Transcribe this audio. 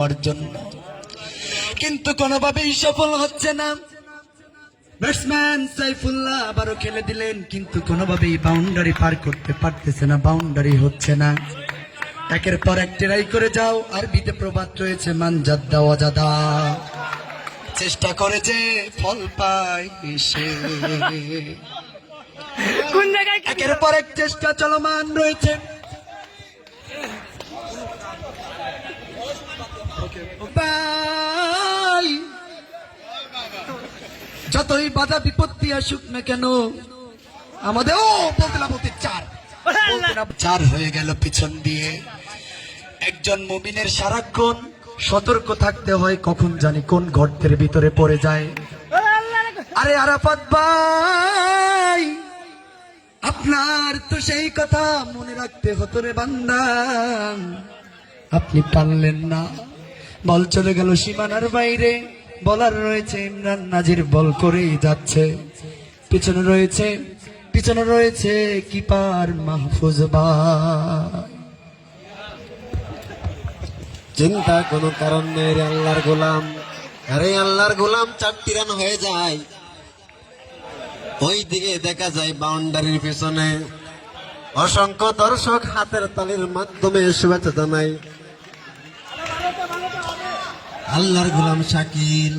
জন্য কিন্তু কোনোভাবেই সফল হচ্ছে না। ব্যাটসম্যান সাইফুল্লাহ আবারও খেলে দিলেন কিন্তু কোনোভাবেই বাউন্ডারি পার করতে পারতেছে না বাউন্ডারি হচ্ছে না। একের পর এক ট্রাই করে যাও আর বিতে প্রবাদ রয়েছে মানজাদ্দা অজাদা চেষ্টা করেছে ফল পায় সে। কোন জায়গায় কি- একের পর এক চেষ্টা চলমান রয়েছে। ভাই, যতই বাধা বিপত্তি আসুক না কেন আমাদের ও বলতে না বলতে চার চার হয়ে গেল পিছন দিয়ে। একজন মুমিনের সারাক্ষণ সতর্ক থাকতে হয় কখন জানি কোন গর্তের ভিতরে পড়ে যায়। আরে ভাই আপনার তো সেই কথা মনে রাখতে হতো রে বান্দা। আপনি পারলেন না। বল চলে গেল সীমানার বাইরে। বলার রয়েছে, ইমরান নাজির বল করেই যাচ্ছে। পিছনে রয়েছে পিছনে রয়েছে কিপার মাহফুজ চিন্তা কোনো কারণ নেই রে আল্লাহর গোলাম। আরে আল্লাহর গোলাম চারটি রান হয়ে যায়। ওই দিকে দেখা যায় বাউন্ডারির পিছনে। অসংখ্য দর্শক হাতের তালির মাধ্যমে শুভেচ্ছা জানাই আল্লাহর গোলাম শাকিল।